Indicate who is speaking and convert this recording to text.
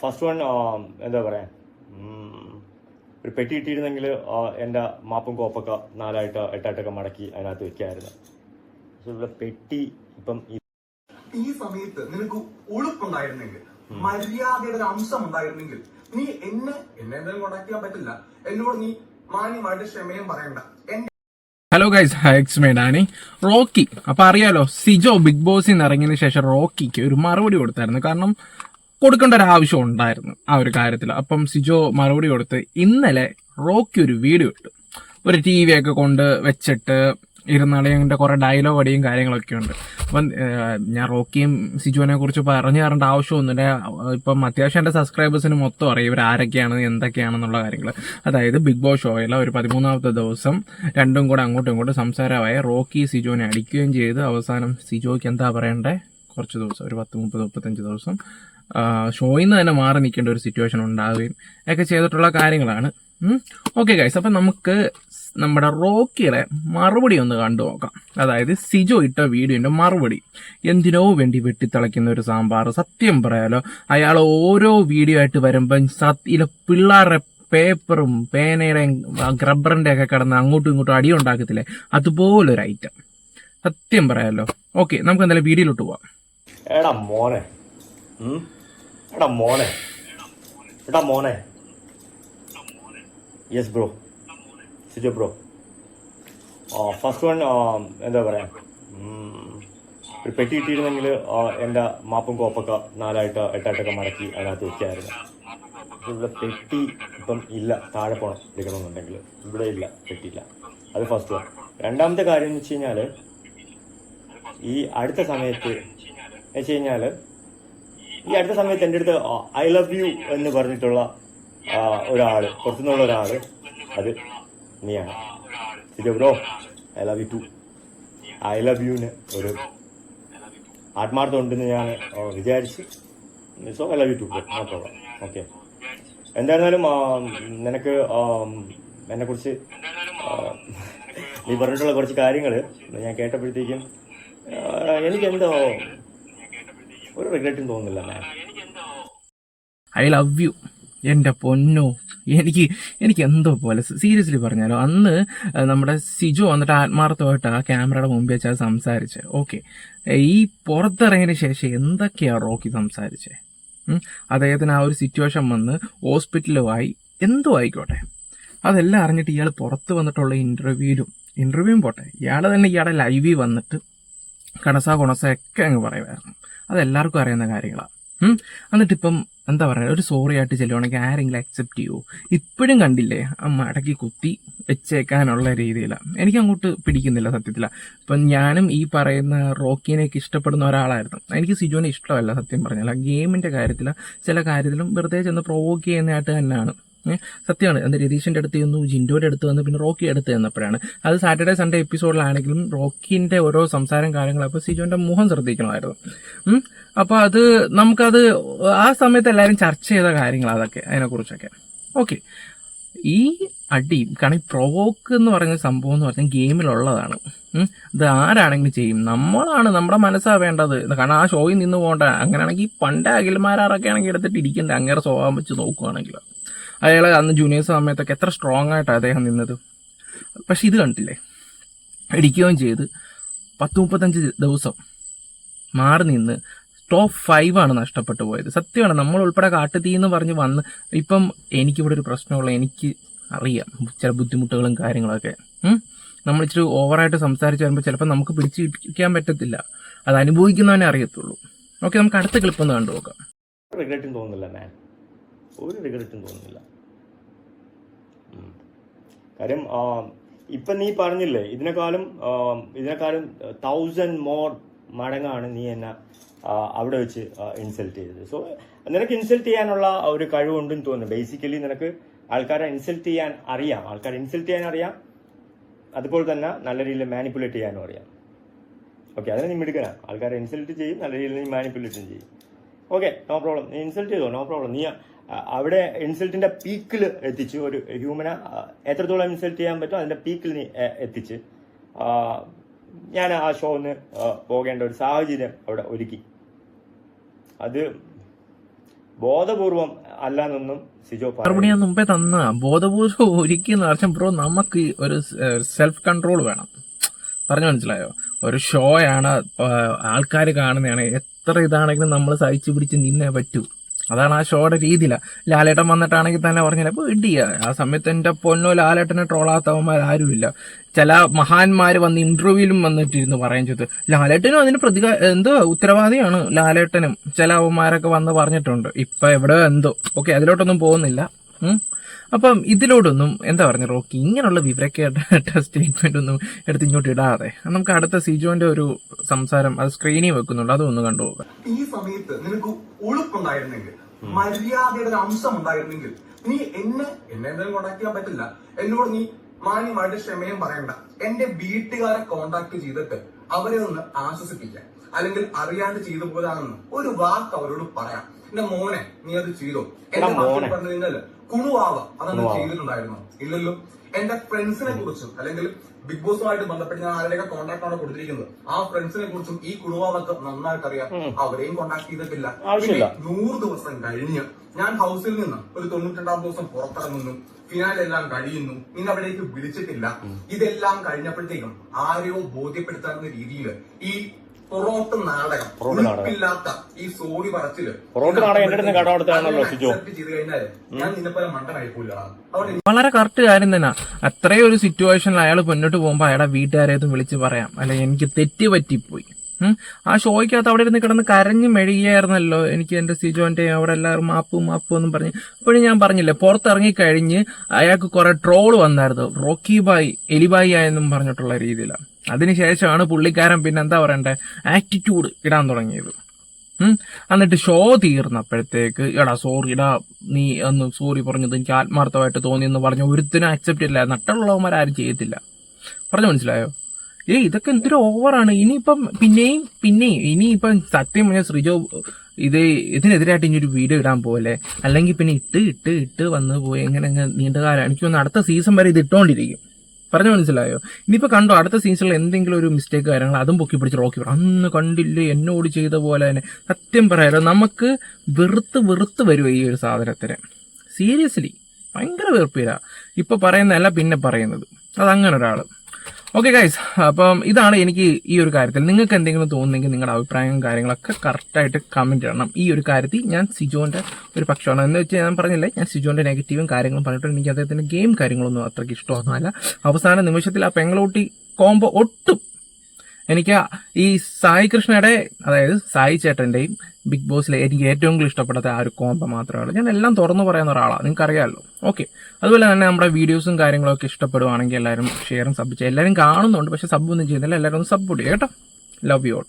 Speaker 1: First one എന്താ പറയാ? ഒരു പെട്ടി ഇട്ടിരുന്നെങ്കിൽ എന്റെ മാപ്പും കോപ്പൊക്കെ നാലായിട്ട് എട്ടായിട്ടൊക്കെ മടക്കി അതിനകത്ത് വെക്കായിരുന്നു. പക്ഷെ ഇവിടെ പെട്ടി ഇപ്പം
Speaker 2: ഈ സമയത്ത് നിനക്ക് ഉളുപ്പുണ്ടായിരുന്നെങ്കിൽ മര്യാദയുടെ ഒരു അംശം ഉണ്ടായിരുന്നെങ്കിൽ നീ എന്നെ എന്നെ എന്തായാലും കോണ്ടാക്ട് ചെയ്യാൻ പറ്റില്ല. എന്നോട് നീ മാന്യമായിട്ട് ക്ഷമയും പറയണ്ട.
Speaker 3: ഹലോ ഗൈസ് ഹൈക്സ് മേഡാനി റോക്കി അപ്പൊ അറിയാലോ സിജോ ബിഗ് ബോസിൽ നിന്ന് ഇറങ്ങിയതിന് ശേഷം റോക്കിക്ക് ഒരു മറുപടി കൊടുത്തായിരുന്നു. കാരണം കൊടുക്കേണ്ട ഒരു ആവശ്യം ഉണ്ടായിരുന്നു ആ ഒരു കാര്യത്തിൽ. അപ്പം സിജോ മറുപടി കൊടുത്ത് ഇന്നലെ റോക്കി ഒരു വീഡിയോ ഇട്ടു. ഒരു ടി വി ഒക്കെ കൊണ്ട് വെച്ചിട്ട് ഇരുന്നാളെ അതിന്റെ കുറെ ഡയലോഗ് അടിയും കാര്യങ്ങളൊക്കെ ഉണ്ട്. അപ്പം ഞാൻ റോക്കിയും സിജുവിനെ കുറിച്ച് പറഞ്ഞു തരേണ്ട ആവശ്യമൊന്നുമില്ല. ഇപ്പം അത്യാവശ്യം എന്റെ സബ്സ്ക്രൈബേഴ്സിന് മൊത്തം അറിയാം ഇവർ ആരൊക്കെയാണ് എന്തൊക്കെയാണെന്നുള്ള കാര്യങ്ങൾ അതായത് ബിഗ് ബോസ് ഷോയിലെ ഒരു പതിമൂന്നാമത്തെ ദിവസം രണ്ടും കൂടെ അങ്ങോട്ടും ഇങ്ങോട്ടും സംസാരമായ റോക്കി സിജുവിനെ അടിക്കുകയും ചെയ്ത്. അവസാനം സിജോയ്ക്ക് എന്താ പറയണ്ടേ? കുറച്ച് ദിവസം ഒരു പത്ത് മുപ്പത് മുപ്പത്തഞ്ച് ദിവസം ഷോയിൽ നിന്ന് തന്നെ മാറി നിൽക്കേണ്ട ഒരു സിറ്റുവേഷൻ ഉണ്ടാവുകയും ഒക്കെ ചെയ്തിട്ടുള്ള കാര്യങ്ങളാണ്. ഓക്കെ ഗൈസ് അപ്പം നമുക്ക് നമ്മുടെ റോക്കിയുടെ മറുപടി ഒന്ന് കണ്ടു നോക്കാം. അതായത് സിജോ ഇട്ട വീഡിയോന്റെ മറുപടി. എന്തിനോ വേണ്ടി വെട്ടിത്തിളയ്ക്കുന്ന ഒരു സാമ്പാർ. സത്യം പറയാലോ അയാൾ ഓരോ വീഡിയോ ആയിട്ട് വരുമ്പം സത്യ പിള്ളേരുടെ പേപ്പറും പേനയുടെയും റബ്ബറിന്റെ ഒക്കെ കിടന്ന് അങ്ങോട്ടും ഇങ്ങോട്ടും അടി ഉണ്ടാക്കത്തില്ലേ? അതുപോലൊരു ഐറ്റം സത്യം പറയാലോ. ഓക്കെ നമുക്ക് എന്തായാലും വീഡിയോയിലോട്ട് പോവാം.
Speaker 1: എടാ മോനെ? എടാ മോനെ. എടാ മോനെ. Yes bro Sijo bro first one എന്താ പറയാ? ഒരു പെട്ടി കിട്ടിയിരുന്നെങ്കിൽ എന്റെ മാപ്പും കോപ്പൊക്കെ നാലായിട്ട് എട്ടായിട്ടൊക്കെ മടക്കി അതിനകത്ത് വെക്കായിരുന്നു. ഇവിടെ പെട്ടി ഇപ്പം ഇല്ല. താഴെ പോണം എടുക്കണമെന്നുണ്ടെങ്കിൽ ഇവിടെ ഇല്ല. പെട്ടിയില്ല അത് ഫസ്റ്റ് വൺ രണ്ടാമത്തെ കാര്യം എന്ന് വെച്ച് കഴിഞ്ഞാൽ ഈ അടുത്ത സമയത്ത് വെച്ച് കഴിഞ്ഞാൽ ഈ അടുത്ത സമയത്ത് എന്റെ അടുത്ത് ഐ ലവ് യു എന്ന് പറഞ്ഞിട്ടുള്ള ഒരാൾ പുറത്തുനിന്നുള്ള ഒരാൾ അത് നീയാണ്. ഇത് bro I love you too I love യുവിന് ഒരു ആത്മാർത്ഥം ഉണ്ടെന്ന് ഞാൻ വിചാരിച്ച്. So I love you too no okay എന്തായിരുന്നാലും നിനക്ക് എന്നെ കുറിച്ച് നീ പറഞ്ഞിട്ടുള്ള കുറച്ച് കാര്യങ്ങൾ ഞാൻ കേട്ടപ്പോഴത്തേക്കും എനിക്കെന്തോ ഒരു റിഗ്രറ്റും തോന്നുന്നില്ല
Speaker 3: ഐ ലവ് യു എന്റെ പൊന്നോ എനിക്ക് എനിക്ക് എന്തോ പോലെ സീരിയസ്ലി പറഞ്ഞാലോ അന്ന് നമ്മുടെ സിജു വന്നിട്ട് ആത്മാർത്ഥമായിട്ട് ആ ക്യാമറയുടെ മുമ്പിൽ വെച്ചാൽ സംസാരിച്ചത് സംസാരിച്ച്. ഓക്കെ ഈ പുറത്തിറങ്ങിയതിന് ശേഷം എന്തൊക്കെയാണ് റോക്കി സംസാരിച്ചേ? ഉം? അദ്ദേഹത്തിന് ആ ഒരു സിറ്റുവേഷൻ വന്ന് ഹോസ്പിറ്റലുമായി എന്തോ ആയിക്കോട്ടെ. അതെല്ലാം അറിഞ്ഞിട്ട് ഇയാൾ പുറത്ത് വന്നിട്ടുള്ള ഇന്റർവ്യൂവിലും ഇന്റർവ്യൂവും പോട്ടെ. ഇയാൾ തന്നെ ഇയാളുടെ ലൈവിൽ വന്നിട്ട് കണസ കുണസ ഒക്കെ അങ്ങ് പറയുമായിരുന്നു അതെല്ലാവർക്കും അറിയുന്ന കാര്യങ്ങളാണ് എന്നിട്ടിപ്പം എന്താ പറയുക ഒരു സോറി ആയിട്ട് ചെല്ലുവാണെങ്കിൽ ആരെങ്കിലും അക്സെപ്റ്റ് ചെയ്യുമോ ഇപ്പോഴും കണ്ടില്ലേ ആ മടക്കി കുത്തി വെച്ചേക്കാനുള്ള രീതിയിലാണ് എനിക്ക് അങ്ങോട്ട് പിടിക്കുന്നില്ല സത്യത്തില. ഇപ്പം ഞാനും ഈ പറയുന്ന റോക്കിനെയൊക്കെ ഇഷ്ടപ്പെടുന്ന ഒരാളായിരുന്നു. എനിക്ക് സിജോനെ ഇഷ്ടമല്ല സത്യം പറഞ്ഞാൽ. ഗെയിമിന്റെ കാര്യത്തിൽ ചില കാര്യത്തിലും വെറുതെ ചെന്ന് പ്രൊവോക്ക് ചെയ്യുന്നതായിട്ട് തന്നെയാണ്. സത്യമാണ്. എന്താ രതീഷിന്റെ അടുത്ത് ചെന്നു ജിൻഡോയുടെ അടുത്ത് വന്നു പിന്നെ റോക്കി അടുത്ത് ചെന്നപ്പോഴാണ്. അത് സാറ്റർഡേ സൺഡേ എപ്പിസോഡിലാണെങ്കിലും റോക്കിന്റെ ഓരോ സംസാരം കാര്യങ്ങളും അപ്പോൾ സിജോന്റെ മുഖം ശ്രദ്ധിക്കണമായിരുന്നു. അപ്പോൾ അപ്പൊ അത് നമുക്കത് ആ സമയത്ത് എല്ലാവരും ചർച്ച ചെയ്ത കാര്യങ്ങൾ അതൊക്കെ അതിനെക്കുറിച്ചൊക്കെ. ഓക്കെ. ഈ അടി കാരണം ഈ പ്രൊവോക്ക് എന്ന് പറയുന്ന സംഭവം എന്ന് പറഞ്ഞാൽ ഗെയിമിലുള്ളതാണ്. ഇത് ആരാണെങ്കിലും ചെയ്യും. നമ്മളാണ് നമ്മുടെ മനസ്സാണ് വേണ്ടത്. കാരണം ആ ഷോയിൽ നിന്ന് പോകണ്ട. അങ്ങനെയാണെങ്കിൽ പണ്ട് അഖിൽമാരാറൊക്കെ ആണെങ്കിൽ എടുത്തിട്ട് ഇരിക്കണ്ടേ അങ്ങേറെ സ്വഭാവം വെച്ച് നോക്കുവാണെങ്കിൽ. അയാൾ അന്ന് ജൂനിയേഴ്സ് സമയത്തൊക്കെ എത്ര സ്ട്രോങ് ആയിട്ടാണ് അദ്ദേഹം നിന്നത്. പക്ഷെ ഇത് കണ്ടില്ലേ ഇടിക്കുകയും ചെയ്ത് പത്ത് മുപ്പത്തഞ്ച് ദിവസം മാറി നിന്ന് ടോപ്പ് ഫൈവ് ആണ് നഷ്ടപ്പെട്ടു പോയത്. സത്യമാണ് നമ്മൾ ഉൾപ്പെടെ കാട്ടുതീ എന്ന് പറഞ്ഞ് വന്ന് ഇപ്പം എനിക്കിവിടെ ഒരു പ്രശ്നമുള്ള എനിക്ക് അറിയാം ചില ബുദ്ധിമുട്ടുകളും കാര്യങ്ങളൊക്കെ? നമ്മൾ ഇച്ചിരി ഓവറായിട്ട് സംസാരിച്ച് വരുമ്പോൾ ചിലപ്പോൾ നമുക്ക് പിടിച്ചു ഇരിക്കാൻ പറ്റത്തില്ല. അത് അനുഭവിക്കുന്നവനെ അറിയത്തുള്ളൂ. ഓക്കെ നമുക്ക് അടുത്ത ക്ലിപ്പ് ഒന്ന് കണ്ടു നോക്കാം
Speaker 1: തോന്നുന്നില്ല മാൻ ഒരു റിഗ്രറ്റും തോന്നുന്നില്ല. കാര്യം ഇപ്പൊ നീ പറഞ്ഞില്ലേ ഇതിനെക്കാളും ഇതിനേക്കാളും തൗസൻഡ് മോർ മടങ്ങാണ് നീ എന്നെ അവിടെ വെച്ച് ഇൻസൾട്ട് ചെയ്തത്. സോ നിനക്ക് ഇൻസൾട്ട് ചെയ്യാനുള്ള ഒരു കഴിവുണ്ടെന്ന് തോന്നുന്നു. ബേസിക്കലി നിനക്ക് ആൾക്കാരെ ഇൻസൾട്ട് ചെയ്യാൻ അറിയാം. ആൾക്കാരെ ഇൻസൾട്ട് ചെയ്യാൻ അറിയാം. അതുപോലെ തന്നെ നല്ല രീതിയിൽ മാനിപ്പുലേറ്റ് ചെയ്യാനും അറിയാം. ഓക്കെ അതിന് നീ മിടുക്കനാ. ആൾക്കാരെ ഇൻസൾട്ട് ചെയ്യും നല്ല രീതിയിൽ നീ മാനിപ്പുലേറ്റും ചെയ്യും. ഓക്കെ നോ പ്രോബ്ലം നീ ഇൻസൾട്ട് ചെയ്തോ? നോ പ്രോബ്ലം നീ അവിടെ ഇൻസൾട്ടിന്റെ പീക്കിൽ എത്തിച്ച് ഒരു ഹ്യൂമനെ എത്രത്തോളം ഇൻസൾട്ട് ചെയ്യാൻ പറ്റും അതിന്റെ പീക്കിൽ എത്തിച്ച് ഞാൻ ആ ഷോന്ന് പോകേണ്ട ഒരു സാഹചര്യം അവിടെ ഒരുക്കി. അത് ബോധപൂർവം അല്ല എന്നൊന്നും സിജോ
Speaker 3: മറുപടി ഞാൻ മുമ്പേ തന്ന ബോധപൂർവം ഒരുക്കിയെന്ന് പറഞ്ഞ ബ്രോ നമുക്ക് ഒരു സെൽഫ് കൺട്രോൾ വേണം. പറഞ്ഞു മനസ്സിലായോ? ഒരു ഷോയാണ് ആൾക്കാർ കാണുന്നതാണ് എത്ര ഇതാണെങ്കിലും നമ്മൾ സഹിച്ചു പിടിച്ച് നിന്നേ പറ്റൂ. അതാണ് ആ ഷോയുടെ രീതിയില. ലാലേട്ടൻ വന്നിട്ടാണെങ്കിൽ തന്നെ പറഞ്ഞില്ല ഇപ്പൊ ഇടിയ ആ സമയത്ത് എന്റെ പൊന്നോ ലാലേട്ടനെ ട്രോളാത്തവന്മാർ ആരുമില്ല. ചില മഹാന്മാർ വന്ന് ഇന്റർവ്യൂവിലും വന്നിട്ടിരുന്നു പറയാൻ ചെയ്തു. ലാലേട്ടനും അതിന് പ്രതിക എന്തോ ഉത്തരവാദിയാണ് ലാലേട്ടനും. ചില അവന്മാരൊക്കെ വന്ന് പറഞ്ഞിട്ടുണ്ട്. ഇപ്പൊ എവിടെ എന്തോ. ഓക്കെ അതിലോട്ടൊന്നും പോകുന്നില്ല. അപ്പം ഇതിലോടൊന്നും എന്താ പറഞ്ഞു റോക്കി? ഇങ്ങനെയുള്ള വിവരക്കേട്ട സ്റ്റേറ്റ്മെന്റ് ഒന്നും എടുത്ത് ഇങ്ങോട്ട് ഇടാതെ. നമുക്ക് അടുത്ത സിജോന്റെ ഒരു സംസാരം അത് സ്ക്രീനിൽ വെക്കുന്നുണ്ട് അതൊന്ന് കണ്ടുപോകാം
Speaker 2: ഈ സമയത്ത് നിനക്ക് ഉളുപ്പുണ്ടായിരുന്നെങ്കിൽ മര്യാദയുടെ ഒരു അംശം ഉണ്ടായിരുന്നെങ്കിൽ നീ എന്നെ എന്നെ എന്തായാലും കോണ്ടാക്ട് ചെയ്യാൻ പറ്റില്ല. എന്നോട് നീ മാന്യമായിട്ട് ക്ഷമയും പറയണ്ട. എന്റെ വീട്ടുകാരെ കോണ്ടാക്ട് ചെയ്തിട്ട് അവരെ ഒന്ന് ആശ്വസിപ്പിക്കാം. അല്ലെങ്കിൽ അറിയാണ്ട് ചെയ്തു പോയതാണെന്ന് ഒരു വാക്ക് അവരോട് പറയാം. എന്റെ മോനെ നീ അത് ചെയ്തോ? എന്റെ
Speaker 1: മോനെ.
Speaker 2: പറഞ്ഞു കഴിഞ്ഞാൽ കുണുവാവ അതങ്ങ് ചെയ്തിട്ടുണ്ടായിരുന്നു. ഇല്ലല്ലോ. എന്റെ ഫ്രണ്ട്സിനെ കുറിച്ചും അല്ലെങ്കിൽ ബിഗ് ബോസുമായിട്ട് ബന്ധപ്പെട്ട് ഞാൻ ആരുടെയൊക്കെ കോൺടാക്ട് ആണ് കൊടുത്തിരിക്കുന്നത്. ആ ഫ്രണ്ട്സിനെ കുറിച്ചും ഈ കുണുവാവൊക്കെ നന്നായിട്ട് അറിയാം അവരെയും കോൺടാക്ട് ചെയ്തിട്ടില്ല. പിന്നെ നൂറ് ദിവസം കഴിഞ്ഞ് ഞാൻ ഹൗസിൽ നിന്ന് ഒരു തൊണ്ണൂറ്റിരണ്ടാം ദിവസം പുറത്തിറങ്ങുന്നു. ഫിനാലെല്ലാം കഴിയുന്നു. നിന്നെ അവിടേക്ക് വിളിച്ചിട്ടില്ല. ഇതെല്ലാം കഴിഞ്ഞപ്പോഴത്തേക്കും ആരെയോ ബോധ്യപ്പെടുത്താവുന്ന രീതിയിൽ ഈ പൊറോട്ട് നാടകം.
Speaker 1: പൊറോട്ട്
Speaker 2: ഈ സോണി പറച്ചിൽ.
Speaker 1: പൊറോട്ട് നാടകം എന്റെ അടുത്ത് കടം.
Speaker 2: ചെയ്ത് കഴിഞ്ഞാൽ ഞാൻ നിന്നെ പോലെ
Speaker 3: വളരെ കറക്റ്റ് കാര്യം തന്നെ. അത്രയും ഒരു സിറ്റുവേഷനിൽ അയാൾ മുന്നോട്ട് പോകുമ്പോൾ അയാളുടെ വീട്ടുകാരെ വിളിച്ച് പറയാം. അല്ലെ എനിക്ക് തെറ്റ് പറ്റിപ്പോയി. ആ ഷോയ്ക്കകത്ത് അവിടെ ഇരുന്ന് കിടന്ന് കരഞ്ഞു മെഴുകിയായിരുന്നല്ലോ എനിക്ക് എന്റെ സിജോന്റെ അവിടെ എല്ലാവരും മാപ്പ് മാപ്പ് എന്നും പറഞ്ഞ്. അപ്പോഴും ഞാൻ പറഞ്ഞില്ലേ പുറത്തിറങ്ങി കഴിഞ്ഞ് അയാൾക്ക് കുറെ ട്രോൾ വന്നായിരുന്നു. റോക്കി ബായ് എലിബായി ആയെന്നും പറഞ്ഞിട്ടുള്ള രീതിയിലാണ്. അതിനുശേഷമാണ് പുള്ളിക്കാരൻ പിന്നെ എന്താ പറയണ്ടേ ആറ്റിറ്റ്യൂഡ് ഇടാൻ തുടങ്ങിയത്. എന്നിട്ട് ഷോ തീർന്നപ്പോഴത്തേക്ക് എടാ സോറി എടാ നീ ഒന്ന് സോറി പറഞ്ഞത് എനിക്ക് ആത്മാർത്ഥമായിട്ട് തോന്നി എന്ന് പറഞ്ഞ ഒരുത്തിനും അക്സെപ്റ്റ് ഇല്ല നട്ടുള്ളവന്മാരും ചെയ്യത്തില്ല. പറഞ്ഞു മനസ്സിലായോ? ഏയ് ഇതൊക്കെ എന്തൊരു ഓവറാണ്. ഇനിയിപ്പം പിന്നെയും പിന്നെയും ഇനിയിപ്പം സത്യം പറഞ്ഞാൽ ശ്രീജോ ഇത് ഇതിനെതിരായിട്ട് ഇനി ഒരു വീഡിയോ ഇടാൻ പോലെ അല്ലെങ്കിൽ പിന്നെ ഇട്ട് ഇട്ട് ഇട്ട് വന്ന് പോയി എങ്ങനെ അങ്ങ് നീണ്ടകാലം എനിക്ക് തോന്നുന്നു അടുത്ത സീസൺ വരെ ഇത് ഇട്ടുകൊണ്ടിരിക്കും പറഞ്ഞു മനസ്സിലായോ? ഇനിയിപ്പോൾ കണ്ടോ അടുത്ത സീസണിൽ എന്തെങ്കിലും ഒരു മിസ്റ്റേക്ക് കാര്യങ്ങൾ അതും പൊക്കി പിടിച്ച് റോക്കി അന്ന് കണ്ടില്ലേ എന്നോട് ചെയ്ത പോലെ തന്നെ. സത്യം പറയാലോ നമുക്ക് വെറുത്ത് വെറുത്ത് വരുമോ ഈ ഒരു സാധനത്തിന്. സീരിയസ്ലി ഭയങ്കര വെറുപ്പില്ല ഇപ്പോൾ പറയുന്നതല്ല പിന്നെ പറയുന്നത്. അതങ്ങനെ ഒരാൾ. ഓക്കെ ഗൈസ് അപ്പം ഇതാണ് എനിക്ക് ഈ ഒരു കാര്യത്തിൽ. നിങ്ങൾക്ക് എന്തെങ്കിലും തോന്നുന്നെങ്കിൽ നിങ്ങളുടെ അഭിപ്രായവും കാര്യങ്ങളൊക്കെ കറക്റ്റായിട്ട് കമന്റ് ചെയ്യണം ഈ ഒരു കാര്യത്തിൽ ഞാൻ സിജോന്റെ ഒരു പക്ഷമാണ്. എന്ന് വെച്ചാൽ ഞാൻ പറഞ്ഞില്ലേ ഞാൻ സിജോന്റെ നെഗറ്റീവും കാര്യങ്ങളും പറഞ്ഞിട്ട് എനിക്ക് അദ്ദേഹത്തിന്റെ ഗെയിം കാര്യങ്ങളൊന്നും അത്രയ്ക്ക് ഇഷ്ടമൊന്നുമല്ല. അവസാന നിമിഷത്തിൽ ആ പെങ്ങളൂട്ടി കോംബോ ഒട്ടും എനിക്ക് ഈ സായി കൃഷ്ണയുടെ അതായത് സായി ചേട്ടന്റെയും ബിഗ് ബോസിലെ എനിക്ക് ഏറ്റവും കൂടുതൽ ഇഷ്ടപ്പെടാത്ത ആ ഒരു കോമ്പ മാത്രമേ ഉള്ളൂ ഞാൻ എല്ലാം തുറന്നു പറയുന്ന ഒരാളാണ് നിങ്ങൾക്ക് അറിയാമല്ലോ ഓക്കെ അതുപോലെ തന്നെ നമ്മുടെ വീഡിയോസും കാര്യങ്ങളൊക്കെ ഇഷ്ടപ്പെടുവാണെങ്കിൽ എല്ലാവരും ഷെയറും സബ് ചെയ്യുക. എല്ലാവരും കാണുന്നുണ്ട് പക്ഷെ സബ് ഒന്നും ചെയ്യുന്നില്ല. എല്ലാവരും ഒന്ന് സപ്പോർട്ട് ചെയ്യുക കേട്ടോ. Love you all